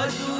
Rasul